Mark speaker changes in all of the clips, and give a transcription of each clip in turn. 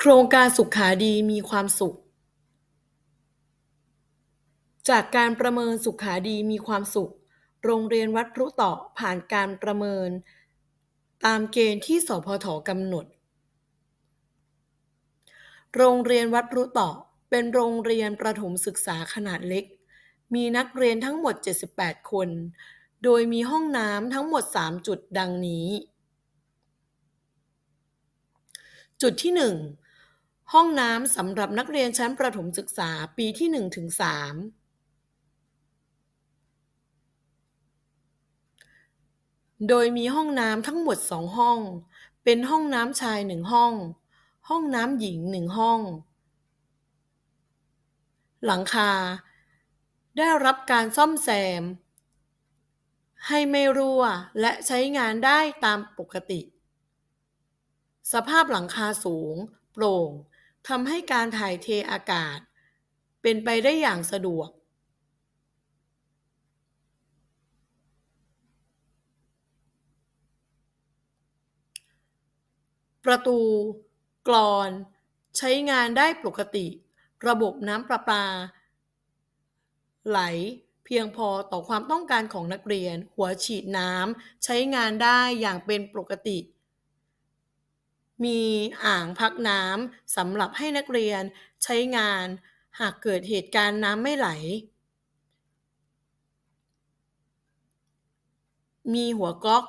Speaker 1: โครงการสุขาดีมีความสุข จากการประเมินสุขาดีมีความสุข โรงเรียนวัดพรุต่อผ่านการประเมิน ตามเกณฑ์ที่สพทกำหนด โรงเรียนวัดพรุต่อเป็นโรงเรียนประถมศึกษาขนาดเล็ก มีนักเรียนทั้งหมด 78 คน โดยมีห้องน้ำทั้งหมด 3 จุดดังนี้จุดที่ 1 ห้องน้ำสำหรับนักเรียนชั้นประถมศึกษาปีที่1ถึง3โดยมีห้องน้ำทั้งหมด 2 ห้อง เป็นห้องน้ำชาย 1 ห้อง ห้องน้ำหญิง 1 ห้อง หลังคา ได้รับการซ่อมแซม ให้ไม่รั่วและใช้งานได้ตามปกติ สภาพหลังคาสูงโปร่ง ทำให้การถ่ายเทอากาศ เป็นไปได้อย่างสะดวกประตูกลอน ใช้งานได้ปกติ ระบบน้ำประปา ไหล เพียงพอต่อความต้องการของนักเรียน หัวฉีดน้ำใช้งานได้อย่างเป็นปกติ มีอ่างพักน้ำสำหรับให้นักเรียนใช้งาน หากเกิดเหตุการณ์น้ำไม่ไหล มีหัวก๊อก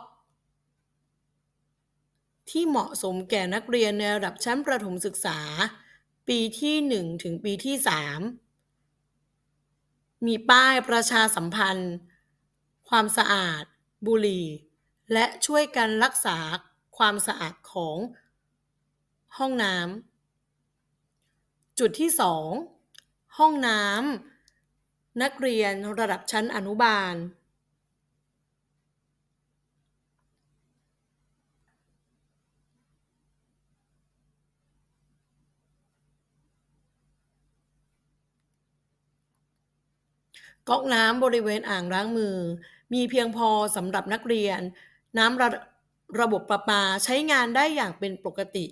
Speaker 1: ที่เหมาะสมแก่นักเรียนในระดับชั้นประถมศึกษา ปีที่ 1 ถึงปีที่ 3 มีป้ายประชาสัมพันธ์ ความสะอาด บุหรี่ และช่วยกันรักษาความสะอาดของ ห้องน้ำจุดที่2ห้องน้ำนักเรียนระดับชั้นอนุบาล ก๊อกน้ำบริเวณอ่างล้างมือ มีเพียงพอสำหรับนักเรียน น้ำระระบบประปาใช้งานได้อย่างเป็นปกติ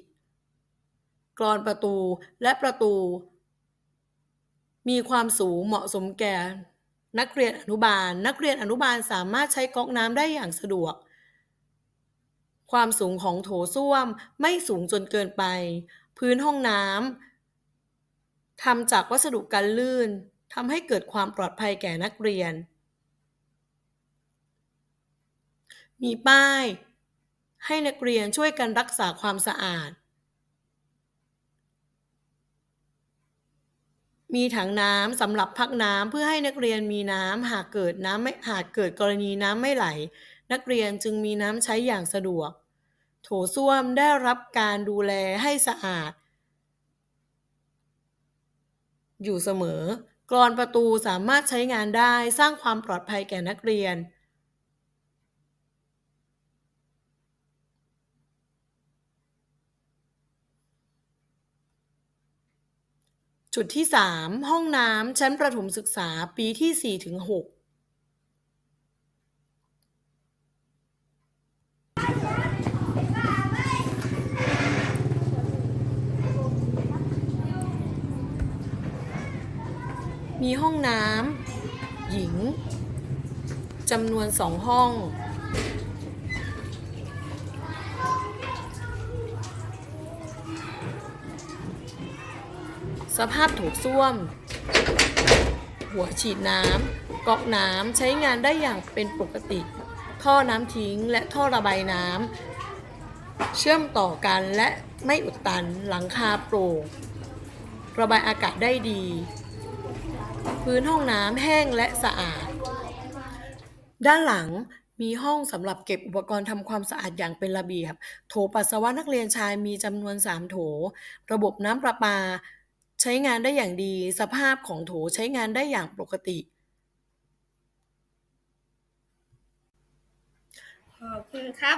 Speaker 1: กรอนประตูและประตู มีความสูงเหมาะสมแก่ นักเรียนอนุบาล นักเรียนอนุบาลสามารถใช้ก๊อกน้ำได้อย่างสะดวก ความสูงของโถส้วมไม่สูงจนเกินไป พื้นห้องน้ำทำจากวัสดุกันลื่นทำให้เกิดความปลอดภัยแก่นักเรียน มีป้าย ให้นักเรียนช่วยกันรักษาความสะอาด มีถังน้ำสำหรับพักน้ำเพื่อให้นักเรียนมีน้ำหากเกิดน้ำไม่หากเกิดกรณีน้ำไม่ไหล นักเรียนจึงมีน้ำใช้อย่างสะดวก โถส้วมได้รับการดูแลให้สะอาด อยู่เสมอ กรอนประตูสามารถใช้งานได้สร้างความปลอดภัยแก่นักเรียน จุดที่ 3 ห้องน้ำชั้นประถมศึกษาปีที่ 4 ถึง 6มีห้องน้ำหญิงจำนวนสองห้อง สภาพโถส้วม หัวฉีดน้ำก๊อกน้ำใช้งานได้อย่างเป็นปกติ ท่อน้ำทิ้งและท่อระบายน้ำเชื่อมต่อกันและไม่อุดตันหลังคาโปร่งระบายอากาศได้ดี พื้นห้องน้ำแห้งและสะอาด ด้านหลังมีห้องสำหรับเก็บอุปกรณ์ทำความสะอาดอย่างเป็นระเบียบ โถปัสสาวะนักเรียนชายมีจำนวน 3 โถ ระบบน้ำประปา ช้งานได้อย่างดี สภาพของโถใช้งานได้อย่างปกติ
Speaker 2: ขอบคุณครับ